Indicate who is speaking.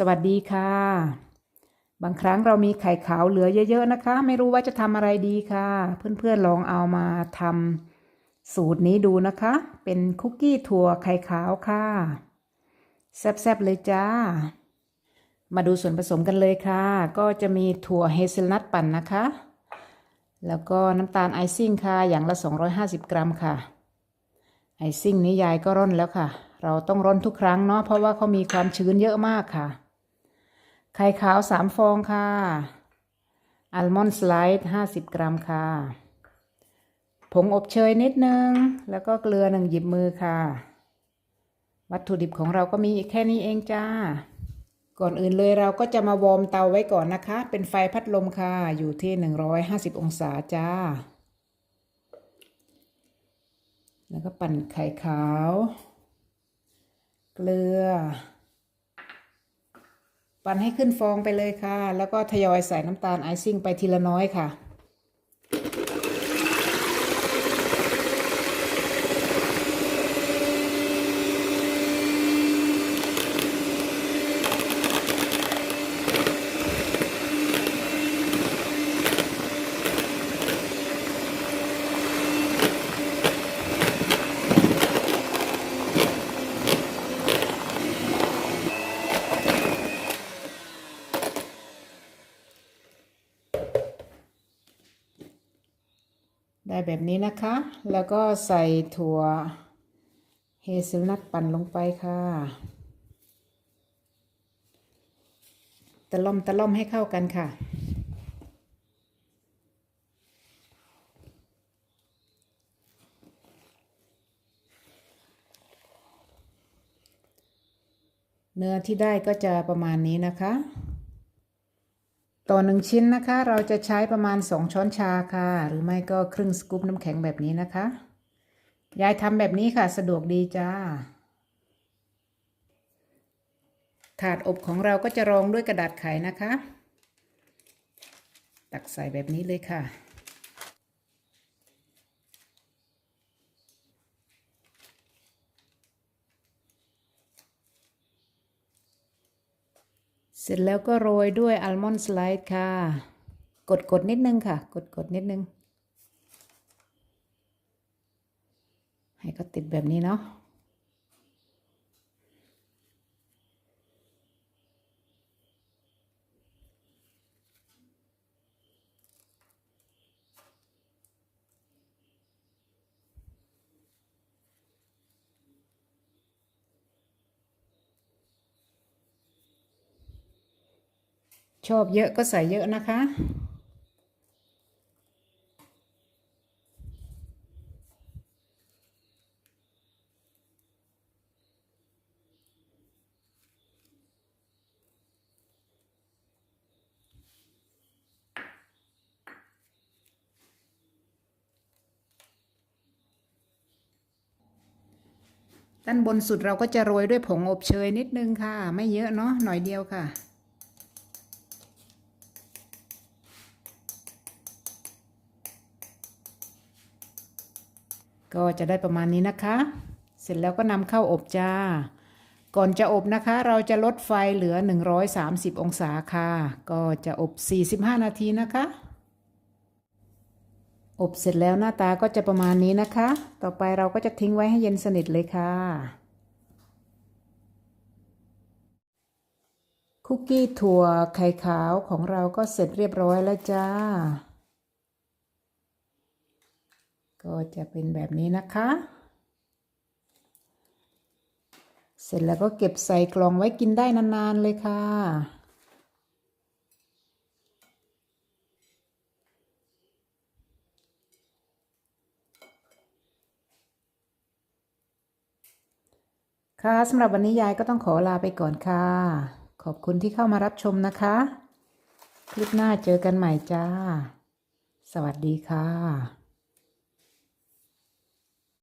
Speaker 1: สวัสดีค่ะ บางครั้งเรามีไข่ขาวเหลือเยอะ ๆ นะคะ ไม่รู้ว่าจะทำอะไรดีค่ะ เพื่อนๆลองเอามาทำสูตรนี้ดูนะคะ เป็นคุกกี้ถั่วไข่ขาวค่ะ แซ่บๆเลยจ้า มาดูส่วนผสมกันเลยค่ะ ก็จะมีถั่วเฮเซลนัทปั่นนะคะ แล้วก็น้ำตาลไอซิ่งค่ะอย่างละ 250 กรัมค่ะ ไอซิ่งนี้ยายก็ร่อนแล้วค่ะ เราต้องร่อนทุกครั้งเนาะเพราะว่าเขามีความชื้นเยอะมากค่ะ ไข่ขาว3ฟองค่ะอัลมอนด์สไลด์50กรัมค่ะ ผงอบเชยนิดนึง แล้วก็เกลือหนึ่งหยิบมือค่ะ วัตถุดิบของเราก็มีแค่นี้เองจ้า ก่อนอื่นเลยเราก็จะมาวอร์มเตาไว้ก่อนนะคะ เป็นไฟพัดลมค่ะ อยู่ที่150องศาจ้า แล้วก็ปั่นไข่ขาว เกลือ ปั่นให้ขึ้นฟองไปเลยค่ะ แล้วก็ทยอยใส่น้ำตาลไอซิ่งไปทีละน้อยค่ะ ได้แบบนี้นะคะ แล้วก็ใส่ถั่วเฮเซลนัทปั่นลงไปค่ะตะล่อมตะล่อมให้เข้ากันค่ะ เนื้อที่ได้ก็จะประมาณนี้นะคะ ต่อหนึ่งชิ้นนะคะ เราจะใช้ประมาณ 2 ช้อนชาค่ะ หรือไม่ก็ครึ่งสกู๊ปน้ำแข็งแบบนี้นะคะ ยายทำแบบนี้ค่ะสะดวกดีจ้า ถาดอบของเราก็จะรองด้วยกระดาษไขนะคะ ตักใส่แบบนี้เลยค่ะ เสร็จแล้วก็โรยด้วยอัลมอนด์สไลด์ค่ะ กดกดนิดนึงค่ะ กดกดนิดนึง ให้ก็ติดแบบนี้เนาะ ชอบเยอะก็ใส่เยอะนะคะ ด้านบนสุดเราก็จะโรยด้วยผงอบเชยนิดนึงค่ะ ไม่เยอะเนาะหน่อยเดียวค่ะ ก็จะได้ประมาณนี้นะคะ เสร็จแล้วก็นำเข้าอบจ้า ก่อนจะอบนะคะ เราจะลดไฟเหลือ 130 องศาค่ะ ก็จะอบ 45 นาทีนะคะ อบเสร็จแล้วหน้าตาก็จะประมาณนี้นะคะ ต่อไปเราก็จะทิ้งไว้ให้เย็นสนิทเลยค่ะคุกกี้ถั่วไข่ขาวของเราก็เสร็จเรียบร้อยแล้วจ้า ก็จะเป็นแบบนี้นะคะ เสร็จแล้วก็เก็บใส่กล่องไว้กินได้นานๆเลยค่ะค่ะสำหรับวันนี้ยายก็ต้องขอลาไปก่อนค่ะ ขอบคุณที่เข้ามารับชมนะคะ คลิปหน้าเจอกันใหม่จ้า สวัสดีค่ะ